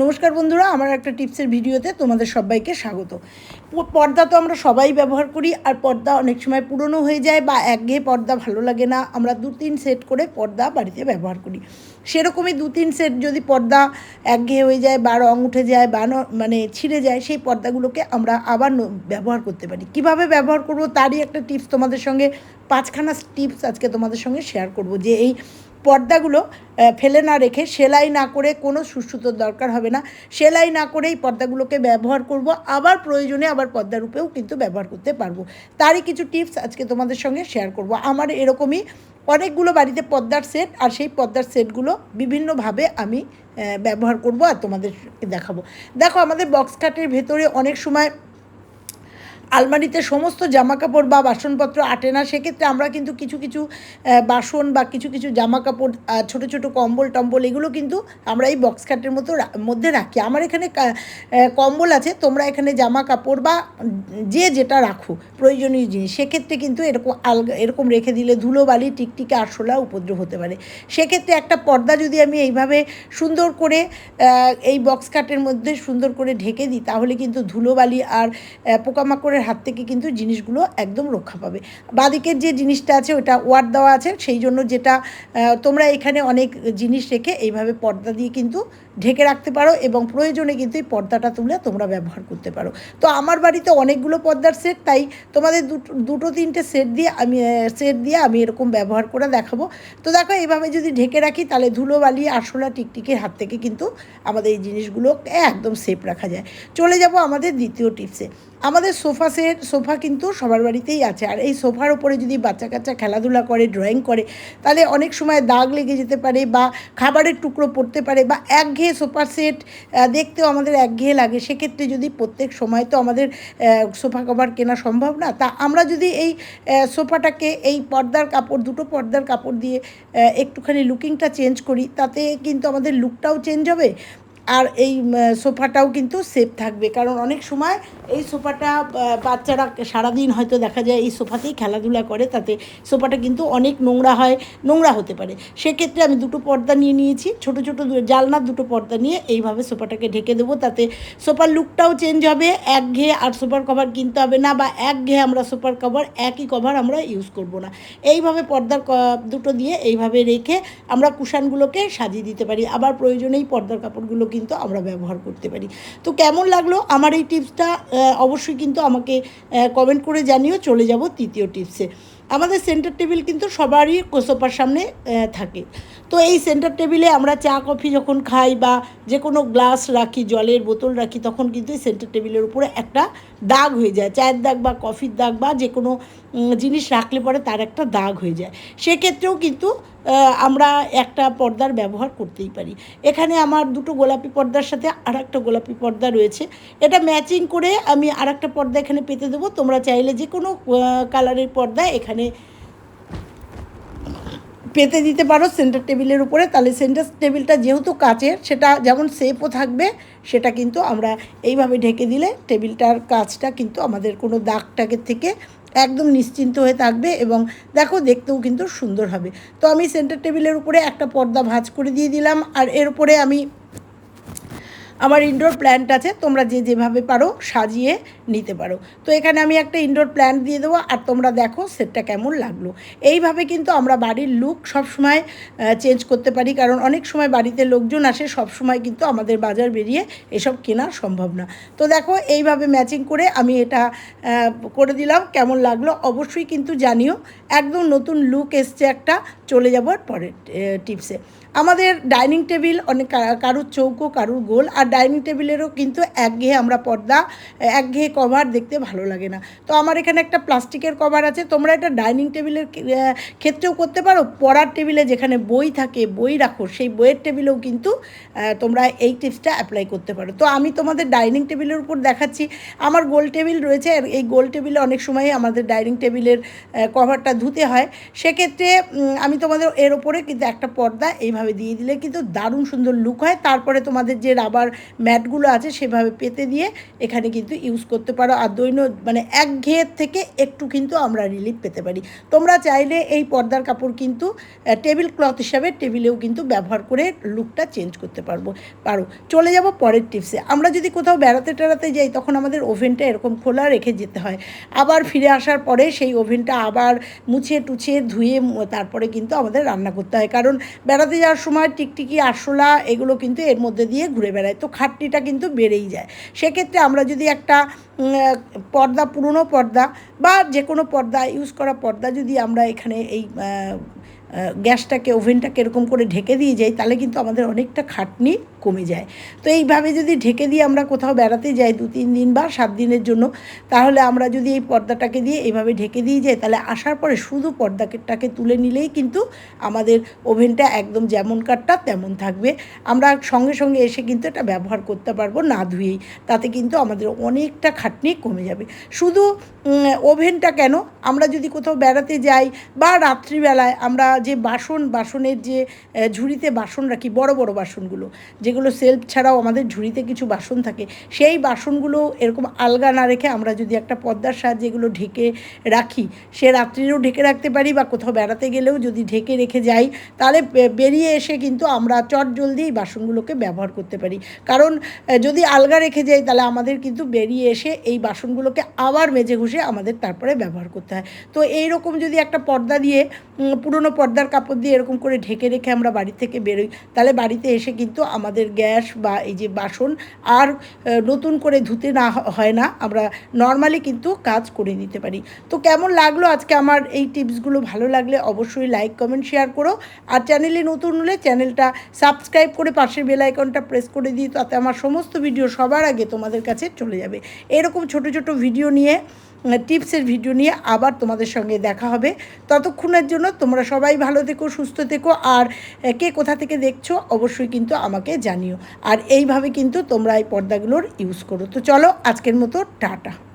নমস্কার বন্ধুরা, আমার একটা টিপসের ভিডিওতে তোমাদের সবাইকে স্বাগত। পর্দা তো আমরা সবাই ব্যবহার করি, আর পর্দা অনেক সময় পুরনো হয়ে যায় বা একঘেয়ে পর্দা ভালো লাগে না। আমরা দু তিন সেট করে পর্দা বাড়িতে ব্যবহার করি। সেরকমই দু তিন সেট যদি পর্দা একঘেয়ে হয়ে যায় বা রং উঠে যায় বা মানে ছিঁড়ে যায়, সেই পর্দাগুলোকে আমরা আবার ব্যবহার করতে পারি। কীভাবে ব্যবহার করব, তারই একটা টিপস তোমাদের সঙ্গে, পাঁচখানা টিপস আজকে তোমাদের সঙ্গে শেয়ার করব যে এই পর্দাগুলো ফেলে না রেখে সেলাই না করে কোনো সুসুতোর দরকার হবে না। সেলাই না করেই পর্দাগুলোকে ব্যবহার করব। আবার প্রয়োজনে আবার পর্দার রূপেও কিন্তু ব্যবহার করতে পারব। তারই কিছু টিপস আজকে তোমাদের সঙ্গে শেয়ার করব। আমার এরকমই অনেকগুলো বাড়িতে পর্দার সেট, আর সেই পর্দার সেটগুলো বিভিন্নভাবে আমি ব্যবহার করব আর তোমাদেরকে দেখাবো। দেখো আমাদের বক্স কাটের ভেতরে অনেক সময় আলমারিতে সমস্ত জামা কাপড় বা বাসনপত্র আটে না সেক্ষেত্রে আমরা কিন্তু কিছু কিছু বাসন বা কিছু কিছু জামা কাপড় ছোট ছোট কম্বল টম্বল এগুলো কিন্তু আমরা এই বক্স খাটের মতো মধ্যে রাখি। আমার এখানে কম্বল আছে তোমরা এখানে জামা কাপড় বা যে যেটা রাখো প্রয়োজনীয় জিনিস সেক্ষেত্রে কিন্তু এরকম আলগা এরকম রেখে দিলে ধুলোবালি টিকটিকে আরশোলা উপদ্রব হতে পারে। সেক্ষেত্রে একটা পর্দা যদি আমি এইভাবে সুন্দর করে এই বক্স কাটের মধ্যে সুন্দর করে ঢেকে দিই তাহলে কিন্তু ধুলোবালি আর আহ, পোকামাকড়ের হাত থেকে কিন্তু জিনিসগুলো একদম রক্ষা পাবে। বাদিকের যে জিনিসটা আছে, ওটা ওয়ার্ড দেওয়া আছে, সেই জন্য যেটা তোমরা এখানে অনেক জিনিস রেখে এইভাবে পর্দা দিয়ে কিন্তু ঢেকে রাখতে পারো এবং প্রয়োজনে কিন্তু এই পর্দাটা তুলে তোমরা ব্যবহার করতে পারো। তো আমার বাড়িতে অনেকগুলো পর্দার সেট তাই তোমাদের দুটো দুটো তিনটে সেট দিয়ে আমি সেট দিয়ে আমি এরকম ব্যবহার করে দেখাবো। তো দেখো এইভাবে যদি ঢেকে রাখি, তাহলে ধুলো ধুলোবালি, আরশোলা, টিকটিকির হাত থেকে কিন্তু আমাদের এই জিনিসগুলো একদম সেফ রাখা যায়। চলে যাব আমাদের দ্বিতীয় টিপসে আমাদের সোফা সেট সোফা কিন্তু সবার বাড়িতেই আছে। আর এই সোফার ওপরে যদি বাচ্চা কাচ্চা খেলাধুলা করে ড্রয়িং করে, তাহলে অনেক সময় দাগ লেগে যেতে পারে বা খাবারের টুকরো পড়তে পারে বা একঘেয়ে সোফা সেট দেখতেও আমাদের একঘেয়ে লাগে। সেক্ষেত্রে যদি প্রত্যেক সময় তো আমাদের সোফা কভার কেনা সম্ভব না, তা আমরা যদি এই সোফাটাকে এই পর্দার কাপড়, দুটো পর্দার কাপড় দিয়ে একটুখানি লুকিংটা চেঞ্জ করি, তাতে কিন্তু আমাদের লুকটাও চেঞ্জ হবে। আর এই সোফাটাও কিন্তু সেফ থাকবে। কারণ অনেক সময় এই সোফাটা বাচ্চারা সারাদিন হয়তো দেখা যায় এই সোফাতেই খেলাধুলা করে, তাতে সোফাটা কিন্তু অনেক নোংরা হয়, নোংরা হতে পারে। সেক্ষেত্রে আমি দুটো পর্দা নিয়ে নিয়েছি, ছোট ছোট জালনার দুটো পর্দা নিয়ে এইভাবে সোফাটাকে ঢেকে দেবো, তাতে সোফার লুকটাও চেঞ্জ হবে একঘেয়ে আর সোফার কভার কিনতে হবে না, বা একঘেয়ে আমরা সোফার কভার একই কভার আমরা ইউজ করব না। এইভাবে পর্দার দুটো দিয়ে এইভাবে রেখে আমরা কুশানগুলোকে সাজিয়ে দিতে পারি। আবার প্রয়োজনেই পর্দার কাপড়গুলো কিন্তু আমরা ব্যবহার করতে পারি। তো কেমন লাগল আমার এই টিপসটা? অবশ্যই কিন্তু আমাকে কমেন্ট করে জানিও। চলে যাব তৃতীয় টিপসে। আমাদের সেন্টার টেবিল কিন্তু সবারই কোসোপার সামনে থাকে। তো এই সেন্টার টেবিলে আমরা চা, কফি যখন খাই বা যে কোনো গ্লাস রাখি, জলের বোতল রাখি, তখন কিন্তু এই সেন্টার টেবিলের উপরে একটা দাগ হয়ে যায়। চায়ের দাগ বা কফির দাগ বা যে কোনো জিনিস রাখলে পরে তার একটা দাগ হয়ে যায়। সেক্ষেত্রেও কিন্তু আমরা একটা পর্দার ব্যবহার করতেই পারি। এখানে আমার দুটো গোলাপি পর্দার সাথে আর একটা গোলাপি পর্দা রয়েছে। এটা ম্যাচিং করে আমি আর একটা পর্দা এখানে পেতে দেবো। তোমরা চাইলে যে কোনো কালারের পর্দা এখানে পেতে দিতে পারো সেন্টার টেবিলের উপরে। তাহলে সেন্টার টেবিলটা যেহেতু কাচের, সেটা যেমন সেফও থাকবে, সেটা কিন্তু আমরা এইভাবে ঢেকে দিলে টেবিলটার কাজটা কিন্তু আমাদের কোনো দাগটাগের থেকে একদম নিশ্চিন্ত হয়ে থাকবে এবং দেখো দেখতেও কিন্তু সুন্দর হবে। তো আমি সেন্টার টেবিলের উপরে একটা পর্দা ভাঁজ করে দিয়ে দিলাম। আর এর উপরে আমি আমার ইনডোর প্ল্যান্ট আছে, তোমরা যে যেভাবে পারো সাজিয়ে নিতে পারো। তো এখানে আমি একটা ইনডোর প্ল্যান্ট দিয়ে দেবো আর তোমরা দেখো সেটটা কেমন লাগল। এইভাবে কিন্তু আমরা বাড়ির লুক সবসময় চেঞ্জ করতে পারি, কারণ অনেক সময় বাড়িতে লোকজন আসে, সব সময় কিন্তু আমাদের বাজার বেরিয়ে এসব কেনা সম্ভব না। তো দেখো এইভাবে ম্যাচিং করে আমি এটা করে দিলাম, কেমন লাগল অবশ্যই কিন্তু জানিও। একদম নতুন লুক এসছে একটা, চলে যাব পরের টিপসে আমাদের ডাইনিং টেবিল অনেক কারুর চৌকো, কারুর গোল, আর ডাইনিং টেবিলেরও কিন্তু একঘেয়ে আমরা পর্দা, একঘেয়ে কভার দেখতে ভালো লাগে না। তো আমার এখানে একটা প্লাস্টিকের কভার আছে, তোমরা এটা ডাইনিং টেবিলের ক্ষেত্রেও করতে পারো, পড়ার টেবিলে যেখানে বই থাকে, বই রাখো, সেই বইয়ের টেবিলেও কিন্তু তোমরা এই টিপসটা অ্যাপ্লাই করতে পারো। তো আমি তোমাদের ডাইনিং টেবিলের উপর দেখাচ্ছি, আমার গোল টেবিল রয়েছে এই গোল টেবিলে অনেক সময় আমাদের ডাইনিং টেবিলের কভারটা ধুতে হয়। সেক্ষেত্রে আমি তোমাদের এর ওপরে কিন্তু একটা পর্দা এইভাবে এইভাবে দিয়ে দিলে কিন্তু দারুণ সুন্দর লুক হয়। তারপরে তোমাদের যে রাবার ম্যাটগুলো আছে সেভাবে পেতে দিয়ে এখানে কিন্তু ইউজ করতে পারো। আর দৈন মানে এক ঘেয়ের থেকে একটু কিন্তু আমরা রিলিফ পেতে পারি। তোমরা চাইলে এই পর্দার কাপড় কিন্তু টেবিল ক্লথ হিসাবে টেবিলেও কিন্তু ব্যবহার করে লুকটা চেঞ্জ করতে পারব, পারো। চলে যাব পরের টিপসে আমরা যদি কোথাও বেড়াতে টেড়াতে যাই, তখন আমাদের ওভেনটা এরকম খোলা রেখে যেতে হয়। আবার ফিরে আসার পরে সেই ওভেনটা আবার মুছে টুছে ধুয়ে, তারপরে কিন্তু আমাদের রান্না করতে হয়। কারণ বেড়াতে যাওয়ার সময় টিকটিকি, আরশোলা এগুলো কিন্তু এর মধ্যে দিয়ে ঘুরে বেড়ায়। তো খাটনিটা কিন্তু বেড়েই যায়। সেক্ষেত্রে আমরা যদি একটা পর্দা, পুরনো পর্দা বা যে কোনো পর্দা ইউজ করা পর্দা যদি আমরা এখানে এই গ্যাসটাকে, ওভেনটাকে এরকম করে ঢেকে দিয়ে যাই, তাহলে কিন্তু আমাদের অনেকটা খাটনি কমে যায়। তো এইভাবে যদি ঢেকে দিয়ে আমরা কোথাও বেড়াতে যাই দু তিন দিন বা সাত দিনের জন্য, তাহলে আমরা যদি এই পর্দাটাকে দিয়ে এইভাবে ঢেকে দিয়ে যাই, তাহলে আসার পরে শুধু পর্দাটাকে তুলে নিলেই কিন্তু আমাদের ওভেনটা একদম যেমন কাঠটা তেমন থাকবে। আমরা সঙ্গে সঙ্গে এসে কিন্তু এটা ব্যবহার করতে পারব না ধুয়েই, তাতে কিন্তু আমাদের অনেকটা খাটনি কমে যাবে। শুধু ওভেনটা কেন? আমরা যদি কোথাও বেড়াতে যাই বা রাত্রিবেলায় আমরা যে বাসন, বাসনের যে ঝুড়িতে বাসন রাখি, বড় বড় বাসনগুলো, যেগুলো সেলফ ছাড়াও আমাদের ঝুড়িতে কিছু বাসন থাকে, সেই বাসনগুলো এরকম আলগা না রেখে আমরা যদি একটা পর্দার সাহায্যে এগুলো ঢেকে রাখি, সে রাত্রিরেও ঢেকে রাখতে পারি বা কোথাও বেড়াতে গেলেও যদি ঢেকে রেখে যাই, তাহলে বেরিয়ে এসে কিন্তু আমরা চট জলদি এই বাসনগুলোকে ব্যবহার করতে পারি। কারণ যদি আলগা রেখে যাই, তাহলে আমাদের কিন্তু বেরিয়ে এসে এই বাসনগুলোকে আবার মেজে ঘুষে আমাদের তারপরে ব্যবহার করতে হয়। তো এই রকম যদি একটা পর্দা দিয়ে পুরনো পর্দার কাপড় দিয়ে এরকম করে ঢেকে রেখে আমরা বাড়ি থেকে বেরোই, তাহলে বাড়িতে এসে কিন্তু আমাদের গ্যাস বা এই যে বাসন আর নতুন করে ধুতে না হয় না। আমরা নর্মালি কিন্তু কাজ করে নিতে পারি। তো কেমন লাগল আজকে আমার এই টিপসগুলো? ভালো লাগলে অবশ্যই লাইক, কমেন্ট, শেয়ার করো। আর চ্যানেলে নতুন হলে চ্যানেলটা সাবস্ক্রাইব করে পাশের বেল আইকনটা প্রেস করে দিই তাতে আমার সমস্ত ভিডিও সবার আগে তোমাদের কাছে চলে যাবে। এরকম ছোট ছোট ভিডিও নিয়ে টিপসের ভিডিও নিয়ে আবার তোমাদের সঙ্গে দেখা হবে। ততক্ষণের জন্য তোমরা সবাই ভালো থেকো, সুস্থ থেকো, আর কে কোথা থেকে দেখছ অবশ্যই কিন্তু আমাকে জানিও। আর এইভাবে কিন্তু তোমরা এই পর্দাগুলোর ইউজ করো। তো চলো আজকের মতো, টাটা।